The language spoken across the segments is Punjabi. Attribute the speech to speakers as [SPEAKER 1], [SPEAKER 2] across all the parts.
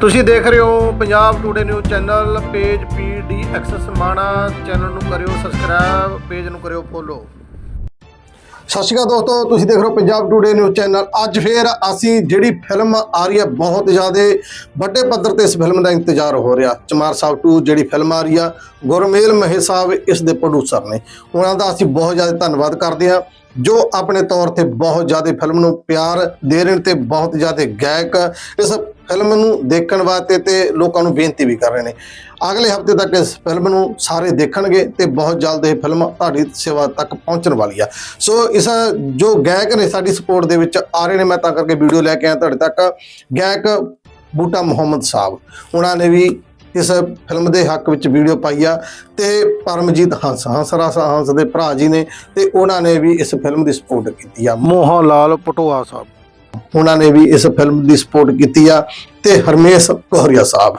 [SPEAKER 1] ਤੁਸੀਂ ਦੇਖ ਰਹੇ ਹੋ Punjab today news channel page ਪੀਡੀ ਐਕਸੈਸ ਮਾਣਾ ਚੈਨਲ ਨੂੰ ਕਰਿਓ ਸਬਸਕ੍ਰਾਈਬ ਪੇਜ ਨੂੰ ਕਰਿਓ ਫੋਲੋ ਸਤਿ ਸ਼੍ਰੀ ਅਕਾਲ ਦੋਸਤੋ, ਤੁਸੀਂ ਦੇਖ ਰਹੇ ਹੋ ਪੰਜਾਬ ਟੂਡੇ ਨਿਊਜ਼ ਚੈਨਲ ਅੱਜ ਫੇਰ ਅਸੀਂ ਜਿਹੜੀ ਫਿਲਮ ਆ ਰਹੀ ਹੈ ਬਹੁਤ ਜ਼ਿਆਦਾ ਵੱਡੇ ਪੱਧਰ ਤੇ ਇਸ ਫਿਲਮ ਦਾ ਇੰਤਜ਼ਾਰ ਹੋ ਰਿਹਾ। ਚਮਾਰ ਸਾਹਿਬ ਟੂ ਜਿਹੜੀ ਫਿਲਮ ਆ ਰਹੀ ਆ, ਗੁਰਮੇਲ ਮਹੇ ਸਾਹਿਬ ਇਸ ਦੇ ਪ੍ਰੋਡਿਊਸਰ ਨੇ। ਉਹਨਾਂ ਦਾ ਅਸੀਂ ਬਹੁਤ ਜ਼ਿਆਦਾ ਧੰਨਵਾਦ ਕਰਦੇ ਹਾਂ, ਜੋ ਆਪਣੇ ਤੌਰ ਤੇ ਬਹੁਤ ਜ਼ਿਆਦਾ ਫਿਲਮ ਨੂੰ ਪਿਆਰ ਦੇ ਰਹੇ ਨੇ ਤੇ ਬਹੁਤ ਜ਼ਿਆਦਾ ਗਾਇਕ ਇਸ ਫਿਲਮ ਨੂੰ ਦੇਖਣ ਵਾਸਤੇ ਤੇ ਲੋਕਾਂ ਨੂੰ ਬੇਨਤੀ ਵੀ ਕਰ ਰਹੇ ਨੇ। ਅਗਲੇ ਹਫ਼ਤੇ ਤੱਕ ਇਸ ਫਿਲਮ ਨੂੰ ਸਾਰੇ ਦੇਖਣਗੇ ਤੇ ਬਹੁਤ ਜਲਦ ਇਹ ਫਿਲਮ ਤੁਹਾਡੀ ਸੇਵਾ ਤੱਕ ਪਹੁੰਚਣ ਵਾਲੀ ਆ। ਸੋ ਇਸ ਜੋ ਗਾਇਕ ਨੇ ਸਾਡੀ ਸਪੋਰਟ ਦੇ ਵਿੱਚ ਆ ਰਹੇ ਨੇ, ਮੈਂ ਤਾਂ ਕਰਕੇ ਵੀਡੀਓ ਲੈ ਕੇ ਆਇਆ ਤੁਹਾਡੇ ਤੱਕ। ਗਾਇਕ ਬੂਟਾ ਮੁਹੰਮਦ ਸਾਹਿਬ, ਉਹਨਾਂ ਨੇ ਵੀ ਇਸ ਫਿਲਮ ਦੇ ਹੱਕ ਵਿੱਚ ਵੀਡੀਓ ਪਾਈ ਆ ਤੇ ਪਰਮਜੀਤ ਹੰਸ ਹੰਸਰਾ ਹੰਸ ਦੇ ਭਰਾ ਜੀ ਨੇ ਤੇ ਉਹਨਾਂ ਨੇ ਵੀ ਇਸ ਫਿਲਮ ਦੀ ਸਪੋਰਟ ਕੀਤੀ ਆ। ਮੋਹਨ ਲਾਲ ਪਟੋਆ ਸਾਹਿਬ। ਉਹਨਾਂ ਨੇ ਵੀ ਇਸ ਫਿਲਮ ਦੀ ਸਪੋਰਟ ਕੀਤੀ ਆ ਤੇ ਹਰਮੇਸ਼ ਕੋਹਰੀਆ ਸਾਹਿਬ।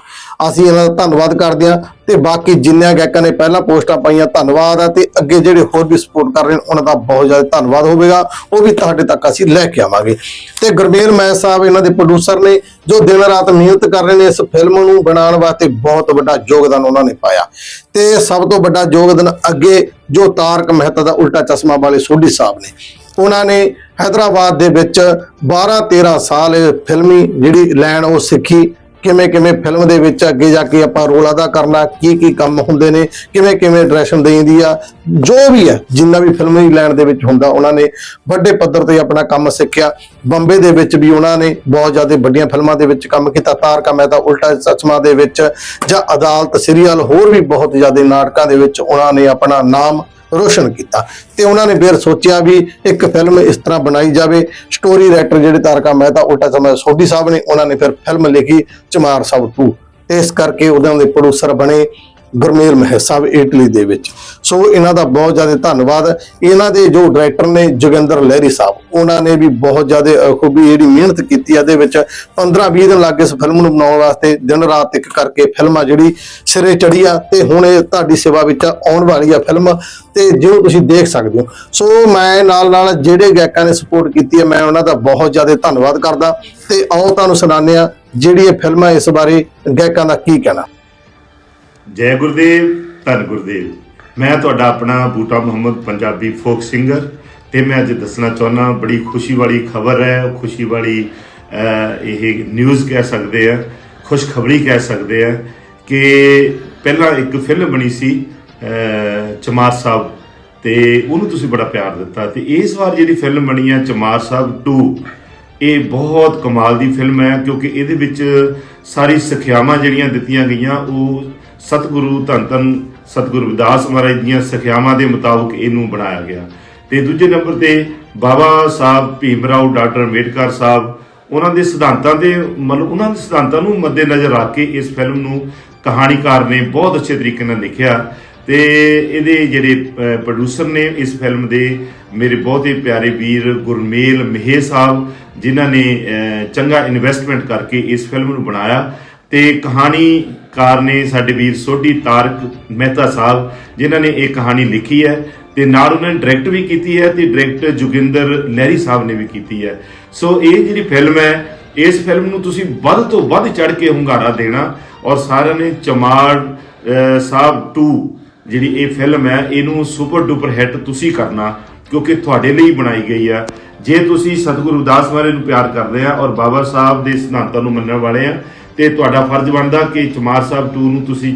[SPEAKER 1] ਅਸੀਂ ਇਹਨਾਂ ਦਾ ਧੰਨਵਾਦ ਕਰਦੇ ਆ ਤੇ ਬਾਕੀ ਜਿੰਨਿਆਂ ਗਾਇਕਾਂ ਨੇ ਪਹਿਲਾਂ ਪੋਸਟਾਂ ਪਾਈਆਂ, ਧੰਨਵਾਦ ਆ ਤੇ ਅੱਗੇ ਜਿਹੜੇ ਹੋਰ ਵੀ ਸਪੋਰਟ ਕਰ ਰਹੇ ਨੇ, ਉਹਨਾਂ ਦਾ ਬਹੁਤ ਜ਼ਿਆਦਾ ਧੰਨਵਾਦ ਹੋਵੇਗਾ। ਉਹ ਵੀ ਤੁਹਾਡੇ ਤੱਕ ਅਸੀਂ ਲੈ ਕੇ ਆਵਾਂਗੇ। ਤੇ ਗੁਰਮੇਲ ਮੈਂ ਸਾਹਿਬ ਇਹਨਾਂ ਦੇ ਪ੍ਰੋਡਿਊਸਰ ਨੇ, ਜੋ ਦਿਨ ਰਾਤ ਮਿਹਨਤ ਕਰ ਰਹੇ ਨੇ ਇਸ ਫਿਲਮ ਨੂੰ ਬਣਾਉਣ ਵਾਸਤੇ ਬਹੁਤ ਵੱਡਾ ਯੋਗਦਾਨ ਉਹਨਾਂ ਨੇ ਪਾਇਆ। ਤੇ ਸਭ ਤੋਂ ਵੱਡਾ ਯੋਗਦਾਨ ਅੱਗੇ ਜੋ ਤਾਰਕ ਮਹਿਤਾ ਦਾ ਉਲਟਾ ਚਸ਼ਮਾ ਵਾਲੇ ਸੋਢੀ ਸਾਹਿਬ ਨੇ। ਉਹਨਾਂ ਨੇ ਹైదరాబాద్ ਦੇ ਵਿੱਚ 12-13 ਸਾਲ ਫਿਲਮੀ ਜਿਹੜੀ ਲੈਣ ਉਹ ਸਿੱਖੀ। ਕਿਵੇਂ ਕਿਵੇਂ ਫਿਲਮ ਦੇ ਵਿੱਚ ਅੱਗੇ ਜਾ ਕੇ ਆਪਾਂ ਰੋਲ ਅਦਾ ਕਰਨਾ, ਕੀ ਕੀ ਕੰਮ ਹੁੰਦੇ ਨੇ, ਕਿਵੇਂ ਕਿਵੇਂ ਡਾਇਰੈਕਸ਼ਨ ਦੇਈਂਦੀ ਆ, ਜੋ ਵੀ ਆ, ਜਿੰਨਾ ਵੀ ਫਿਲਮੀ ਲੈਣ ਦੇ ਵਿੱਚ ਹੁੰਦਾ ਉਹਨਾਂ ਨੇ ਵੱਡੇ ਪੱਧਰ ਤੇ ਆਪਣਾ ਕੰਮ ਸਿੱਖਿਆ। ਬੰਬੇ ਦੇ ਵਿੱਚ ਵੀ ਉਹਨਾਂ ਨੇ ਬਹੁਤ ਜ਼ਿਆਦਾ ਵੱਡੀਆਂ ਫਿਲਮਾਂ ਦੇ ਵਿੱਚ ਕੰਮ ਕੀਤਾ। ਤਾਰ ਤਾਰਕਾ ਮਹਿਤਾ, ਉਲਟਾ ਸੱਚਮਾ ਦੇ ਵਿੱਚ ਜਾਂ ਅਦਾਲਤ ਸੀਰੀਅਲ ਹੋਰ ਵੀ ਬਹੁਤ ਜ਼ਿਆਦਾ ਨਾਟਕਾਂ ਦੇ ਵਿੱਚ ਉਹਨਾਂ ਨੇ ਆਪਣਾ ਨਾਮ ਰੋਸ਼ਨ ਕੀਤਾ। ਤੇ ਉਹਨਾਂ ਨੇ ਫਿਰ ਸੋਚਿਆ ਵੀ ਇੱਕ ਫਿਲਮ ਇਸ ਤਰ੍ਹਾਂ ਬਣਾਈ ਜਾਵੇ। ਸਟੋਰੀ ਰਾਈਟਰ ਜਿਹੜੇ ਤਾਰਕਾ ਮਹਿਤਾ, ਉਲਟਾ ਚਸ਼ਮਾ ਸੋਢੀ ਸਾਹਿਬ ਨੇ, ਉਹਨਾਂ ਨੇ ਫਿਰ ਫਿਲਮ ਲਿਖੀ ਚਮਾਰ ਸਾਹਿਬ 2 ਤੇ ਇਸ ਕਰਕੇ ਉਹਨਾਂ ਦੇ ਪ੍ਰੋਡਿਊਸਰ ਬਣੇ। ਗੁਰਮੇਲ ਮਹਿ ਸਾਹਿਬ, ਇਟਲੀ ਦੇ ਵਿੱਚ। ਸੋ ਇਹਨਾਂ ਦਾ ਬਹੁਤ ਜ਼ਿਆਦਾ ਧੰਨਵਾਦ। ਇਹਨਾਂ ਦੇ ਜੋ ਡਾਇਰੈਕਟਰ ਨੇ ਜੋਗਿੰਦਰ ਲਹਿਰੀ ਸਾਹਿਬ, ਉਹਨਾਂ ਨੇ ਵੀ ਬਹੁਤ ਜ਼ਿਆਦਾ ਖੂਬੀ ਜਿਹੜੀ ਮਿਹਨਤ ਕੀਤੀ ਆ, ਇਹਦੇ ਵਿੱਚ 15-20 ਦਿਨ ਲੱਗੇ ਇਸ ਫਿਲਮ ਨੂੰ ਬਣਾਉਣ ਵਾਸਤੇ। ਦਿਨ ਰਾਤ ਇੱਕ ਕਰਕੇ ਫਿਲਮ ਆ ਜਿਹੜੀ ਸਿਰੇ ਚੜੀ ਆ, ਤੇ ਹੁਣ ਇਹ ਤੁਹਾਡੀ ਸੇਵਾ ਵਿੱਚ ਆਉਣ ਵਾਲੀ ਆ ਫਿਲਮ ਤੇ ਜਿਹਨੂੰ ਤੁਸੀਂ ਦੇਖ ਸਕਦੇ ਹੋ। ਸੋ ਮੈਂ ਨਾਲ ਨਾਲ ਜਿਹੜੇ ਗਾਇਕਾਂ ਨੇ ਸਪੋਰਟ ਕੀਤੀ ਹੈ ਮੈਂ ਉਹਨਾਂ ਦਾ ਬਹੁਤ ਜ਼ਿਆਦਾ ਧੰਨਵਾਦ ਕਰਦਾ। ਤੇ ਆਓ ਤੁਹਾਨੂੰ ਸੁਣਾਉਂਦੇ ਆ ਜਿਹੜੀ ਇਹ ਫਿਲਮ ਹੈ ਇਸ ਬਾਰੇ ਗਾਇਕਾਂ ਦਾ ਕੀ ਕਹਿਣਾ।
[SPEAKER 2] ਜੈ ਗੁਰਦੇਵ, ਧੰਨ ਗੁਰਦੇਵ। ਮੈਂ ਤੁਹਾਡਾ ਆਪਣਾ ਬੂਟਾ ਮੁਹੰਮਦ ਪੰਜਾਬੀ ਫੋਕ ਸਿੰਗਰ ਤੇ ਮੈਂ ਅੱਜ ਦੱਸਣਾ ਚਾਹੁੰਦਾ, ਬੜੀ ਖੁਸ਼ੀ ਵਾਲੀ ਖਬਰ ਹੈ ਉਹ ਖੁਸ਼ੀ ਵਾਲੀ ਇਹ ਨਿਊਜ਼ ਕਹਿ ਸਕਦੇ ਆ, ਖੁਸ਼ਖਬਰੀ ਕਹਿ ਸਕਦੇ ਆ ਕਿ ਪਹਿਲਾਂ ਇੱਕ ਫਿਲਮ ਬਣੀ ਸੀ ਚਮਾਰ ਸਾਹਿਬ ਤੇ ਉਹਨੂੰ ਤੁਸੀਂ ਬੜਾ ਪਿਆਰ ਦਿੱਤਾ ਤੇ ਇਸ ਵਾਰ ਜਿਹੜੀ ਫਿਲਮ ਬਣੀ ਹੈ ਚਮਾਰ ਸਾਹਿਬ 2 ਇਹ ਬਹੁਤ ਕਮਾਲ ਦੀ ਫਿਲਮ ਹੈ ਕਿਉਂਕਿ ਇਹਦੇ ਵਿੱਚ ਸਾਰੀ ਸਿੱਖਿਆਵਾਂ ਜਿਹੜੀਆਂ ਦਿੱਤੀਆਂ ਗਈਆਂ, ਉਹ ਸਤਿਗੁਰੂ ਧੰਨ ਧੰਨ ਸਤਿਗੁਰੂ ਰਵਿਦਾਸ ਮਹਾਰਾਜ ਦੀਆਂ ਸਿੱਖਿਆਵਾਂ ਦੇ ਮੁਤਾਬਕ ਇਹਨੂੰ ਬਣਾਇਆ ਗਿਆ। ਤੇ ਦੂਜੇ ਨੰਬਰ ਤੇ ਬਾਬਾ ਸਾਹਿਬ ਭੀਮਰਾਓ ਡਾਕਟਰ ਅੰਬੇਡਕਰ ਸਾਹਿਬ, ਉਹਨਾਂ ਦੇ ਸਿਧਾਂਤਾਂ ਦੇ ਮਤਲਬ ਉਹਨਾਂ ਦੇ ਸਿਧਾਂਤਾਂ ਨੂੰ ਮੱਦੇਨਜ਼ਰ ਰੱਖ ਕੇ ਇਸ ਫਿਲਮ ਨੂੰ ਕਹਾਣੀਕਾਰ ਨੇ ਬਹੁਤ ਅੱਛੇ ਤਰੀਕੇ ਨਾਲ ਲਿਖਿਆ। ਤੇ ਇਹਦੇ ਜਿਹੜੇ ਪ੍ਰੋਡਿਊਸਰ ਨੇ ਇਸ ਫਿਲਮ ਦੇ ਮੇਰੇ ਬਹੁਤ ਹੀ ਪਿਆਰੇ ਵੀਰ ਗੁਰਮੇਲ ਮਹੇ ਸਾਹਿਬ, ਜਿਨ੍ਹਾਂ ਨੇ ਚੰਗਾ ਇਨਵੈਸਟਮੈਂਟ ਕਰਕੇ ਇਸ ਫਿਲਮ ਨੂੰ ਬਣਾਇਆ। ਤੇ ਕਹਾਣੀਕਾਰ ਨੇ ਸਾਡੇ ਵੀਰ ਸੋਢੀ ਤਾਰਕ ਮਹਿਤਾ ਸਾਹਿਬ, ਜਿਨ੍ਹਾਂ ਨੇ ਇਹ ਕਹਾਣੀ ਲਿਖੀ ਹੈ ਤੇ ਨਾਲ ਉਹਨਾਂ ਨੇ ਡਾਇਰੈਕਟ ਵੀ ਕੀਤੀ ਹੈ ਤੇ ਡਾਇਰੈਕਟਰ ਜੋਗਿੰਦਰ ਲਹਿਰੀ ਸਾਹਿਬ ਨੇ ਵੀ ਕੀਤੀ ਹੈ। ਸੋ ਇਹ ਜਿਹੜੀ ਫਿਲਮ ਹੈ, ਇਸ ਫਿਲਮ ਨੂੰ ਤੁਸੀਂ ਵੱਧ ਤੋਂ ਵੱਧ ਚੜ ਕੇ ਹੁੰਗਾਰਾ ਦੇਣਾ ਔਰ ਸਾਰਿਆਂ ਨੇ ਚਮਾੜ ਸਾਹਿਬ 2 ਜਿਹੜੀ ਇਹ ਫਿਲਮ ਹੈ, ਇਹਨੂੰ ਸੁਪਰ ਡੁਪਰ ਹਿੱਟ ਤੁਸੀਂ ਕਰਨਾ ਕਿਉਂਕਿ ਤੁਹਾਡੇ ਲਈ ਬਣਾਈ ਗਈ ਆ ਜੇ ਤੁਸੀਂ ਸਤਿਗੁਰੂ ਰਵਿਦਾਸ ਮਹਾਰਾਜ ਨੂੰ ਪਿਆਰ ਕਰਦੇ ਆ ਔਰ ਬਾਬਾ ਸਾਹਿਬ ਦੇ ਸਿਧਾਂਤਾਂ ਨੂੰ ਮੰਨਣ ਵਾਲੇ ਆ ਤੇ ਤੁਹਾਡਾ ਫਰਜ਼ ਬਣਦਾ ਕਿ ਚਮਾਰ ਸਾਹਿਬ 2 ਨੂੰ ਤੁਸੀਂ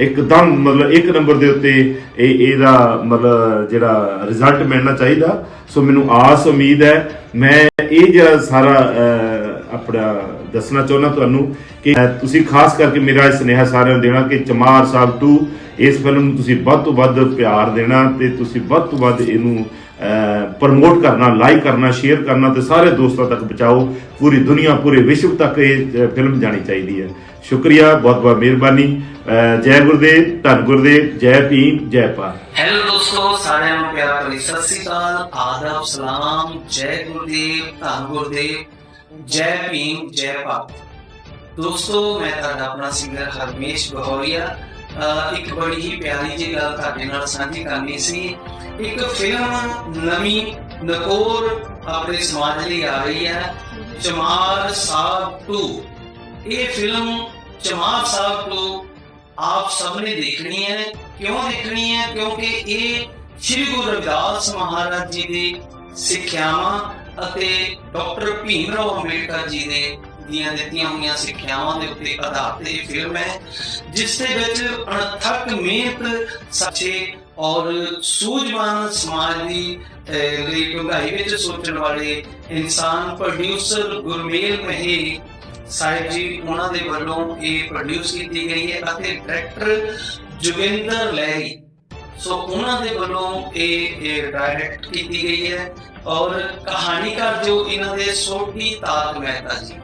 [SPEAKER 2] ਇੱਕਦਮ ਮਤਲਬ ਇੱਕ ਨੰਬਰ ਦੇ ਉੱਤੇ ਇਹ, ਇਹਦਾ ਮਤਲਬ ਜਿਹੜਾ ਰਿਜ਼ਲਟ ਮਿਲਣਾ ਚਾਹੀਦਾ। ਸੋ ਮੈਨੂੰ ਆਸ, ਉਮੀਦ ਹੈ, ਮੈਂ ਇਹ ਜਿਹੜਾ ਸਾਰਾ ਆਪਣਾ ਦੱਸਣਾ ਚਾਹੁੰਦਾ ਤੁਹਾਨੂੰ ਕਿ ਤੁਸੀਂ ਖਾਸ ਕਰਕੇ ਮੇਰਾ ਇਹ ਸੁਨੇਹਾ ਸਾਰਿਆਂ ਨੂੰ ਦੇਣਾ ਕਿ ਚਮਾਰ ਸਾਹਿਬ 2 ਇਸ ਫਿਲਮ ਨੂੰ ਤੁਸੀਂ ਵੱਧ ਤੋਂ ਵੱਧ ਪਿਆਰ ਦੇਣਾ ਤੇ ਤੁਸੀਂ ਵੱਧ ਤੋਂ ਵੱਧ ਇਹਨੂੰ ਪ੍ਰਮੋਟ ਕਰਨਾ ਲਾਈਕ ਕਰਨਾ ਸ਼ੇਅਰ ਕਰਨਾ ਤੇ ਸਾਰੇ ਦੋਸਤਾਂ ਤੱਕ ਪਹੁੰਚਾਓ। ਪੂਰੀ ਦੁਨੀਆ, ਪੂਰੇ ਵਿਸ਼ਵ ਤੱਕ ਇਹ ਫਿਲਮ ਜਾਣੀ ਚਾਹੀਦੀ ਹੈ। ਸ਼ੁਕਰੀਆ ਬਹੁਤ ਬਹੁਤ ਮਿਹਰਬਾਨੀ ਜੈ ਗੁਰਦੇਵ, ਧੰਨ ਗੁਰਦੇਵ, ਜੈ ਭੀਮ, ਜੈ ਭਾਰਤ।
[SPEAKER 3] ਹੈਲੋ ਦੋਸਤੋ, ਸਾਰਿਆਂ ਨੂੰ ਪਿਆਰ ਭਰੀ ਸਤਿ ਸ੍ਰੀ ਅਕਾਲ। ਆਦਾਬ, ਸਲਾਮ, ਜੈ ਗੁਰਦੇਵ, ਧੰਨ ਗੁਰਦੇਵ, ਜੈ ਭੀਮ, ਜੈ ਭਾਰਤ। ਦੋਸਤੋ, ਮੈਂ ਤੁਹਾਡਾ ਆਪਣਾ ਸਿੰਗਰ ਹਰਮੇਸ਼ ਬਹੋਰੀਆ। ਇੱਕ ਬੜੀ ਹੀ ਪਿਆਰੀ ਜਿਹੀ ਗੱਲ ਤੁਹਾਡੇ ਨਾਲ ਸਾਂਝੀ ਕਰਨੀ ਸੀ। ਇੱਕ ਫਿਲਮ ਨਵੀਂ ਨਕੋਰ ਆਪਣੇ ਸਮਾਜ ਲਈ ਆ ਰਹੀ ਹੈ ਚਮਾਰ ਸਾਹਿਬ 2 ਇਹ ਫਿਲਮ ਚਮਾਰ ਸਾਹਿਬ ਤੋਂ ਆਪ ਸਭ ਨੇ ਦੇਖਣੀ ਹੈ। ਕਿਉਂ ਦੇਖਣੀ ਹੈ? ਕਿਉਂਕਿ ਇਹ ਸ੍ਰੀ ਗੁਰੂ ਰਵਿਦਾਸ ਮਹਾਰਾਜ ਜੀ ਦੀ ਸਿੱਖਿਆਵਾਂ ਅਤੇ ਡਾਕਟਰ ਭੀਮ ਰਾਓ ਅੰਬੇਡਕਰ ਜੀ ਦੇ ਦੀਆਂ ਦਿੱਤੀਆਂ ਹੋਈਆਂ ਸਿੱਖਿਆਵਾਂ ਦੇ ਉੱਤੇ ਆਧਾਰਿਤ ਇਹ ਫਿਲਮ ਹੈ, ਜਿਸ ਦੇ ਵਿੱਚ ਅਣਥੱਕ ਮਿਹਨਤ ਸੱਚੇ ਔਰ ਸੂਝਵਾਨ ਸਮਾਜ ਦੀ ਅਹ, ਲਈ ਡੂੰਘਾਈ ਵਿੱਚ ਸੋਚਣ ਵਾਲੇ ਇਨਸਾਨ ਪ੍ਰੋਡਿਊਸਰ ਗੁਰਮੇਲ ਮਹੇ ਸਾਹਿਬ ਜੀ ਉਹਨਾਂ ਦੇ ਵੱਲੋਂ ਇਹ ਪ੍ਰੋਡਿਊਸ ਕੀਤੀ ਗਈ ਹੈ ਅਤੇ ਡਾਇਰੈਕਟਰ ਜੁਗਿੰਦਰ ਲਹਿਰੀ ਸੋ ਉਹਨਾਂ ਦੇ ਵੱਲੋਂ ਇਹ ਡਾਇਰੈਕਟ ਕੀਤੀ ਗਈ ਹੈ ਔਰ ਕਹਾਣੀਕਾਰ ਜੋ ਇਹਨਾਂ ਦੇ ਸੋਢੀ ਤਾਜ ਮਹਿਤਾ ਜੀ।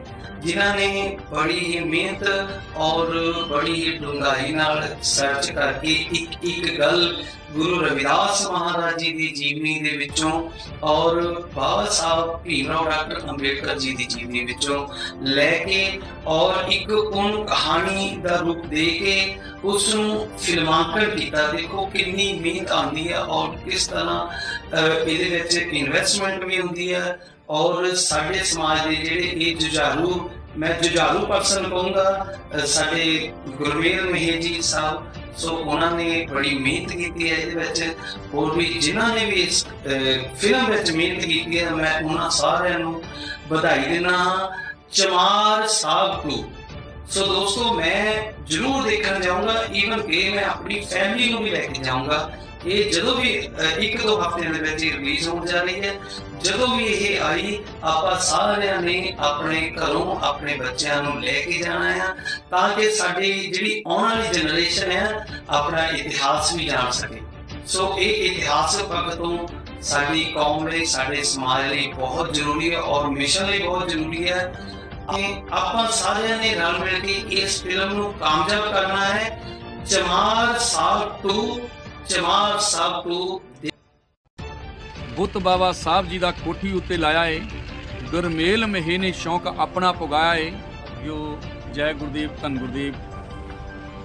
[SPEAKER 3] ਜਿਨ੍ਹਾਂ ਨੇ ਬੜੀ ਹੀ ਮਿਹਨਤ ਔਰ ਬੜੀ ਹੀ ਡੂੰਘਾਈ ਨਾਲ ਸਰਚ ਕਰਕੇ ਇੱਕ ਇੱਕ ਗੱਲ ਗੁਰੂ ਰਵਿਦਾਸ ਮਹਾਰਾਜ ਜੀ ਦੀ ਜੀਵਨੀ ਦੇ ਵਿੱਚੋਂ ਔਰ ਬਾਬਾ ਸਾਹਿਬ ਭੀਮਰਾਓ ਡਾਕਟਰ ਅੰਬੇਡਕਰ ਜੀ ਦੀ ਜੀਵਨੀ ਵਿੱਚੋਂ ਲੈ ਕੇ ਔਰ ਇੱਕ ਉਹਨੂੰ ਕਹਾਣੀ ਦਾ ਰੂਪ ਦੇ ਕੇ ਉਸ ਨੂੰ ਫਿਲਮਾਂਕਣ ਕੀਤਾ। ਦੇਖੋ ਕਿੰਨੀ ਮਿਹਨਤ ਆਉਂਦੀ ਹੈ ਔਰ ਕਿਸ ਤਰ੍ਹਾਂ ਇਹਦੇ ਵਿੱਚ ਇਨਵੈਸਟਮੈਂਟ ਵੀ ਹੁੰਦੀ ਹੈ। ਔਰ ਸਾਡੇ ਸਮਾਜ ਦੇ ਜਿਹੜੇ ਇਹ ਜੁਝਾਰੂ, ਮੈਂ ਜੁਝਾਰੂ ਪਰਸਨ ਕਹੂੰਗਾ, ਸਾਡੇ ਗੁਰਮੇਲ ਮਹੇ ਜੀ ਸਾਹਿਬ, ਸੋ ਉਹਨਾਂ ਨੇ ਬੜੀ ਮਿਹਨਤ ਕੀਤੀ ਹੈ ਇਹਦੇ ਵਿੱਚ। ਹੋਰ ਵੀ ਜਿਨ੍ਹਾਂ ਨੇ ਵੀ ਇਸ ਫਿਲਮ ਵਿੱਚ ਮਿਹਨਤ ਕੀਤੀ ਹੈ, ਮੈਂ ਉਹਨਾਂ ਸਾਰਿਆਂ ਨੂੰ ਵਧਾਈ ਦਿੰਦਾ ਹਾਂ। ਚਮਾਰ ਸਾਹਿਬ ਨੂੰ ਸੋ ਦੋਸਤੋ, ਮੈਂ ਜਰੂਰ ਦੇਖਣ ਜਾਊਂਗਾ ਈਵਨ ਕਿ ਮੈਂ ਆਪਣੀ ਫੈਮਿਲੀ ਨੂੰ ਵੀ ਲੈ ਕੇ ਜਾਊਂਗਾ। ਇਹ ਜਦੋਂ ਵੀ ਇੱਕ ਦੋ ਹਫ਼ਤੇ ਦੇ ਵਿੱਚ ਰਿਲੀਜ਼ ਹੋਣ ਜਾ ਰਹੀ ਹੈ। ਜਦੋਂ ਵੀ ਇਹ ਆਈ, ਆਪਾਂ ਸਾਰਿਆਂ ਨੇ ਆਪਣੇ ਘਰੋਂ ਆਪਣੇ ਬੱਚਿਆਂ ਨੂੰ ਲੈ ਕੇ ਜਾਣਾ ਹੈ ਤਾਂ ਕਿ ਸਾਡੀ ਜਿਹੜੀ ਆਉਣ ਵਾਲੀ ਜਨਰੇਸ਼ਨ ਹੈ ਆਪਣਾ ਇਤਿਹਾਸ ਵੀ ਜਾਣ ਸਕੇ। ਸੋ ਇਹ ਇਤਿਹਾਸਕ ਪੱਖ ਸਾਡੀ ਕੌਮ ਲਈ, ਸਾਡੇ ਸਮਾਜ ਲਈ ਬਹੁਤ ਜ਼ਰੂਰੀ ਹੈ ਔਰ ਮਿਸ਼ਨ ਲਈ ਬਹੁਤ ਜ਼ਰੂਰੀ ਹੈ ਕਿ ਆਪਾਂ ਸਾਰਿਆਂ ਨੇ ਰਲ ਮਿਲ ਕੇ ਇਸ ਫਿਲਮ ਨੂੰ ਕਾਮਯਾਬ ਕਰਨਾ ਹੈ। ਚਮਾਰ ਸਾਲ 2 ਚਮਾਰ ਸਾਹਿਬ 2
[SPEAKER 4] ਬੁੱਤ ਬਾਬਾ ਸਾਹਿਬ ਜੀ ਦਾ ਕੋਠੀ ਉੱਤੇ ਲਾਇਆ ਏ। ਗੁਰਮੇਲ ਮਹੇ ਨੇ ਸ਼ੌਂਕ ਆਪਣਾ ਪੁਗਾਇਆ ਏ। ਜੋ ਜੈ ਗੁਰਦੇਵ ਧੰਨ ਗੁਰਦੇਵ,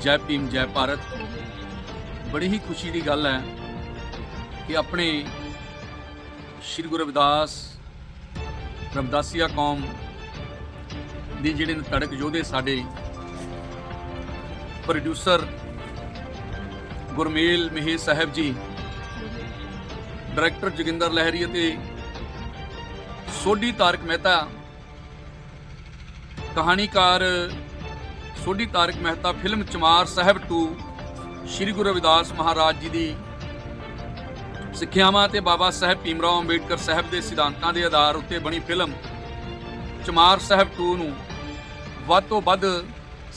[SPEAKER 4] ਜੈ ਭੀਮ, ਜੈ ਭਾਰਤ। ਬੜੀ ਹੀ ਖੁਸ਼ੀ ਦੀ ਗੱਲ ਹੈ ਕਿ ਆਪਣੇ ਸ੍ਰੀ ਗੁਰੂ ਰਵਿਦਾਸ, ਰਵਿਦਾਸੀਆ ਕੌਮ ਦੇ ਜਿਹੜੇ ਤੜਕ ਯੋਧੇ ਸਾਡੇ ਪ੍ਰੋਡਿਊਸਰ ਗੁਰਮੇਲ ਮਹੇ ਸਾਹਿਬ ਜੀ, ਡਾਇਰੈਕਟਰ ਜੋਗਿੰਦਰ ਲਹਿਰੀ ਅਤੇ ਸੋਢੀ ਤਾਰਕ ਮਹਿਤਾ, ਕਹਾਣੀਕਾਰ ਸੋਢੀ ਤਾਰਕ ਮਹਿਤਾ, ਫਿਲਮ ਚਮਾਰ ਸਾਹਿਬ 2 ਸ੍ਰੀ ਗੁਰੂ ਰਵਿਦਾਸ ਮਹਾਰਾਜ ਜੀ ਦੀ ਸਿੱਖਿਆਵਾਂ ਤੇ ਬਾਬਾ ਸਾਹਿਬ ਭੀਮਰਾਓ ਅੰਬੇਡਕਰ ਸਾਹਿਬ ਦੇ ਸਿਧਾਂਤਾਂ ਦੇ ਆਧਾਰ ਉੱਤੇ ਬਣੀ ਫਿਲਮ ਚਮਾਰ ਸਾਹਿਬ 2 ਨੂੰ ਵੱਧ ਤੋਂ ਵੱਧ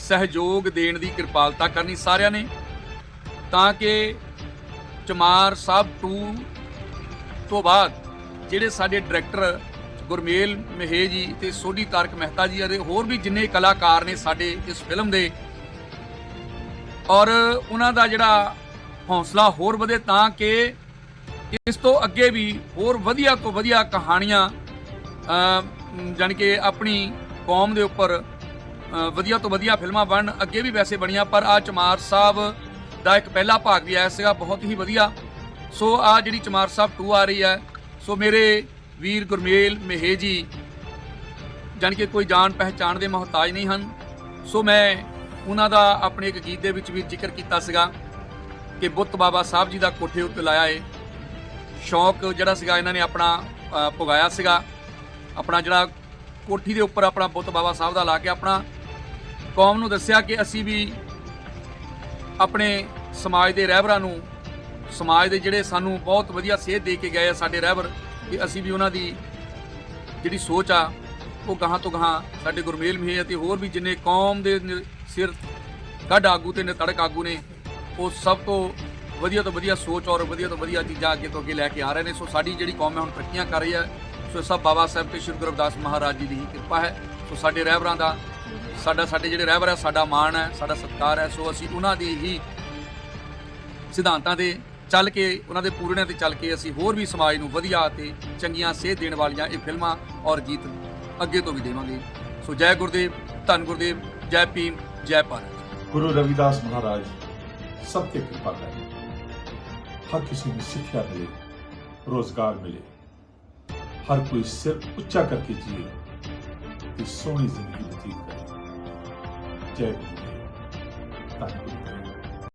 [SPEAKER 4] ਸਹਿਯੋਗ ਦੇਣ ਦੀ ਕਿਰਪਾਲਤਾ ਕਰਨੀ ਸਾਰਿਆਂ ਨੇ। ਤਾਂ ਕਿ ਚਮਾਰ ਸਾਹਿਬ 2 ਤੋਂ ਬਾਅਦ ਜਿਹੜੇ ਸਾਡੇ ਡਾਇਰੈਕਟਰ ਗੁਰਮੇਲ ਮਹੇ ਜੀ ਤੇ ਸੋਢੀ ਤਾਰਕ ਮਹਿਤਾ ਜੀ ਅਤੇ ਹੋਰ ਵੀ ਜਿੰਨੇ ਕਲਾਕਾਰ ਨੇ ਸਾਡੇ ਇਸ ਫਿਲਮ ਦੇ, ਔਰ ਉਹਨਾਂ ਦਾ ਜਿਹੜਾ ਹੌਸਲਾ ਹੋਰ ਵਧੇ ਤਾਂ ਕਿ ਇਸ ਤੋਂ ਅੱਗੇ ਵੀ ਹੋਰ ਵਧੀਆ ਤੋਂ ਵਧੀਆ ਕਹਾਣੀਆਂ ਅ ਜਾਣੀ ਕਿ ਆਪਣੀ ਕੌਮ ਦੇ ਉੱਪਰ ਵਧੀਆ ਤੋਂ ਵਧੀਆ ਫਿਲਮਾਂ ਬਣਨ, ਅੱਗੇ ਵੀ ਵੈਸੇ ਬਣੀਆਂ, ਪਰ ਆ ਚਮਾਰ ਸਾਹਿਬ ਦਾ ਇੱਕ ਪਹਿਲਾ ਭਾਗ ਵੀ ਆਇਆ ਸੀਗਾ, ਬਹੁਤ ਹੀ ਵਧੀਆ। ਸੋ ਆ ਜਿਹੜੀ ਚਮਾਰ ਸਾਹਿਬ 2 ਆ ਰਹੀ ਹੈ, ਸੋ ਮੇਰੇ ਵੀਰ ਗੁਰਮੇਲ ਮਹੇ ਜੀ, ਜਾਣੀ ਕਿ ਕੋਈ ਜਾਣ ਪਹਿਚਾਣ ਦੇ ਮੁਹਤਾਜ ਨਹੀਂ ਹਨ। ਸੋ ਮੈਂ ਉਹਨਾਂ ਦਾ ਆਪਣੇ ਇੱਕ ਗੀਤ ਦੇ ਵਿੱਚ ਵੀ ਜ਼ਿਕਰ ਕੀਤਾ ਸੀਗਾ ਕਿ ਬੁੱਤ ਬਾਬਾ ਸਾਹਿਬ ਜੀ ਦਾ ਕੋਠੇ ਉੱਤੇ ਲਾਇਆ ਏ। ਸ਼ੌਕ ਜਿਹੜਾ ਸੀਗਾ, ਇਹਨਾਂ ਨੇ ਆਪਣਾ ਪੁਗਾਇਆ ਸੀਗਾ। ਆਪਣਾ ਜਿਹੜਾ ਕੋਠੀ ਦੇ ਉੱਪਰ ਆਪਣਾ ਬੁੱਤ ਬਾਬਾ ਸਾਹਿਬ ਦਾ ਲਾ ਕੇ ਆਪਣਾ ਕੌਮ ਨੂੰ ਦੱਸਿਆ ਕਿ ਅਸੀਂ ਵੀ ਆਪਣੇ ਸਮਾਜ ਦੇ ਰਹਿਬਰਾਂ ਨੂੰ, ਸਮਾਜ ਦੇ ਜਿਹੜੇ ਸਾਨੂੰ ਬਹੁਤ ਵਧੀਆ ਸੇਧ ਦੇ ਕੇ ਗਏ ਆ ਸਾਡੇ ਰਹਿਬਰ ਕਿ ਅਸੀਂ ਵੀ ਉਹਨਾਂ ਦੀ ਜਿਹੜੀ ਸੋਚ ਆ, ਉਹ ਗਾਹਾਂ ਤੋਂ ਗਾਹਾਂ ਸਾਡੇ ਗੁਰਮੇਲ ਮਹੇ ਅਤੇ ਹੋਰ ਵੀ ਜਿੰਨੇ ਕੌਮ ਦੇ ਸਿਰ ਕੱਢ ਆਗੂ ਤੇ ਨਤੜਕ ਆਗੂ ਨੇ, ਉਹ ਸਭ ਤੋਂ ਵਧੀਆ ਤੋਂ ਵਧੀਆ ਸੋਚ ਔਰ ਵਧੀਆ ਤੋਂ ਵਧੀਆ ਚੀਜ਼ਾਂ ਅੱਗੇ ਤੋਂ ਅੱਗੇ ਲੈ ਕੇ ਆ ਰਹੇ ਨੇ। ਸੋ ਸਾਡੀ ਜਿਹੜੀ ਕੌਮ ਹੈ, ਹੁਣ ਤਰੱਕੀਆਂ ਕਰ ਰਹੀ ਹੈ। ਸੋ ਇਹ ਸਭ ਬਾਬਾ ਸਾਹਿਬ ਤੇ ਸ਼੍ਰੀ ਗੁਰੂ ਰਵਿਦਾਸ ਮਹਾਰਾਜ ਜੀ ਦੀ ਹੀ ਕਿਰਪਾ ਹੈ। ਸੋ ਸਾਡੇ ਰਹਿਬਰਾਂ ਦਾ ਸਾਡਾ ਸਾਡੇ ਜਿਹੜੇ ਰਹਿਬਰ ਹੈ ਸਾਡਾ ਮਾਣ ਹੈ, ਸਾਡਾ ਸਤਕਾਰ ਹੈ। ਸੋ ਅਸੀਂ ਉਹਨਾਂ ਦੇ ਹੀ ਸਿਧਾਂਤਾਂ ਦੇ ਚੱਲ ਕੇ, ਉਹਨਾਂ ਦੇ ਪੂਰਣਿਆਂ ਤੇ ਚੱਲ ਕੇ ਅਸੀਂ ਹੋਰ ਵੀ ਸਮਾਜ ਨੂੰ ਵਧੀਆ ਤੇ ਚੰਗੀਆਂ ਸੇਧ ਦੇਣ ਵਾਲੀਆਂ ਇਹ ਫਿਲਮਾਂ ਔਰ ਗੀਤ ਅੱਗੇ ਤੋਂ ਵੀ ਦੇਵਾਂਗੇ। ਸੋ ਜੈ ਗੁਰਦੇਵ, ਧੰਨ ਗੁਰਦੇਵ, ਜੈ ਭੀਮ, ਜੈ ਭਾਰਤ।
[SPEAKER 5] ਗੁਰੂ ਰਵਿਦਾਸ ਮਹਾਰਾਜ, ਸਭ ਤੇ ਕਿਰਪਾ ਕਰੇ। ਹਰ ਕਿਸੇ ਨੂੰ ਸਿੱਖਿਆ ਮਿਲੇ, ਰੋਜ਼ਗਾਰ ਮਿਲੇ। ਹਰ ਕੋਈ ਸਿਰ ਉੱਚਾ ਕਰਕੇ ਜੀਵੇ ਤੇ ਸੋਹਣੀ ਜ਼ਿੰਦਗੀ ਜੈ ਗੁਰਦੇਵ ਧੰਨ ਗੁਰਦੇਵ